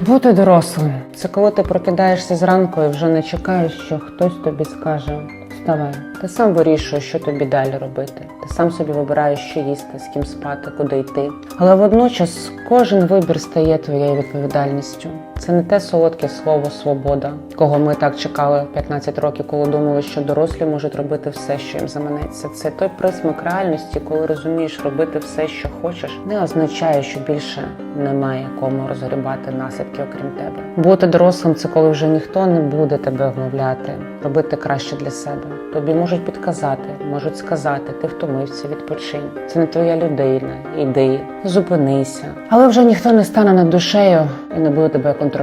Бути дорослим це коли ти прокидаєшся зранку і вже не чекаєш, що хтось тобі скаже вставай. Ти сам вирішуєш, що тобі далі робити. Ти сам собі вибираєш, що їсти, з ким спати, куди йти. Але водночас кожен вибір стає твоєю відповідальністю. Це не те солодке слово свобода, кого ми так чекали 15 років, коли думали, що дорослі можуть робити все, що їм заманеться. Це той присмак реальності, коли розумієш, робити все, що хочеш, не означає, що більше немає кому розгрібати наслідки, окрім тебе. Бути дорослим це коли вже ніхто не буде тебе вмовляти, робити краще для себе. Тобі можуть підказати, можуть сказати, ти втомився, відпочинь. Це не твоя людина, іди, зупинися. Але вже ніхто не стане над душею і не буде тебе контролювати.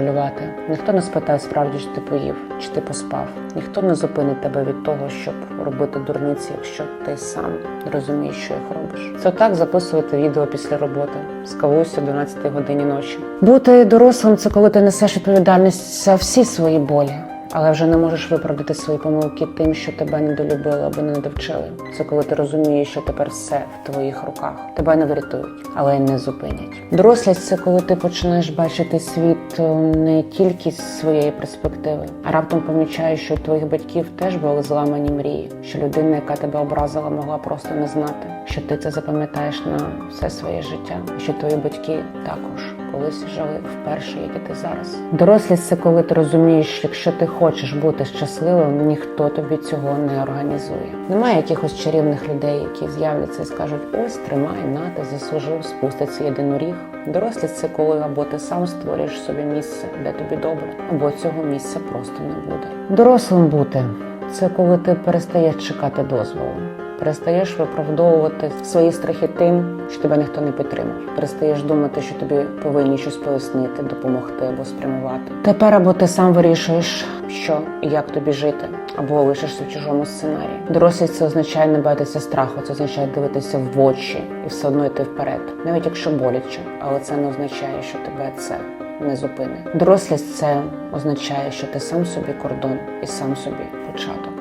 Ніхто не спитає справді, чи ти поїв, чи ти поспав. Ніхто не зупинить тебе від того, щоб робити дурниці, якщо ти сам розумієш, що їх робиш. Це так записувати відео після роботи з кавусь о 12 годині ночі. Бути дорослим це коли ти несеш відповідальність за всі свої болі. Але вже не можеш виправдати свої помилки тим, що тебе недолюбили або не довчили. Це коли ти розумієш, що тепер все в твоїх руках. Тебе не врятують, але й не зупинять. Дорослість це коли ти починаєш бачити світ е, не тільки з своєї перспективи, а раптом помічаєш, що у твоїх батьків теж були зламані мрії, що людина, яка тебе образила, могла просто не знати, що ти це запам'ятаєш на все своє життя, що твої батьки також колись жили вперше, як і ти зараз. Дорослість це коли ти розумієш, якщо ти хочеш бути щасливим, ніхто тобі цього не організує. Немає якихось чарівних людей, які з'являться і скажуть: ось тримай, на ти заслужив, спуститься єдиноріг. Дорослість це коли або ти сам створюєш собі місце, де тобі добре, або цього місця просто не буде. Дорослим бути це коли ти перестаєш чекати дозволу. Перестаєш виправдовувати свої страхи тим, що тебе ніхто не підтримав. Перестаєш думати, що тобі повинні щось пояснити, допомогти або спрямувати. Тепер або ти сам вирішуєш, що і як тобі жити, або лишишся в чужому сценарії. Дорослість це означає не байтеся страху, це означає дивитися в очі і все одно йти вперед, навіть якщо боляче, але це не означає, що тебе це не зупинить. Дорослість це означає, що ти сам собі кордон і сам собі початок.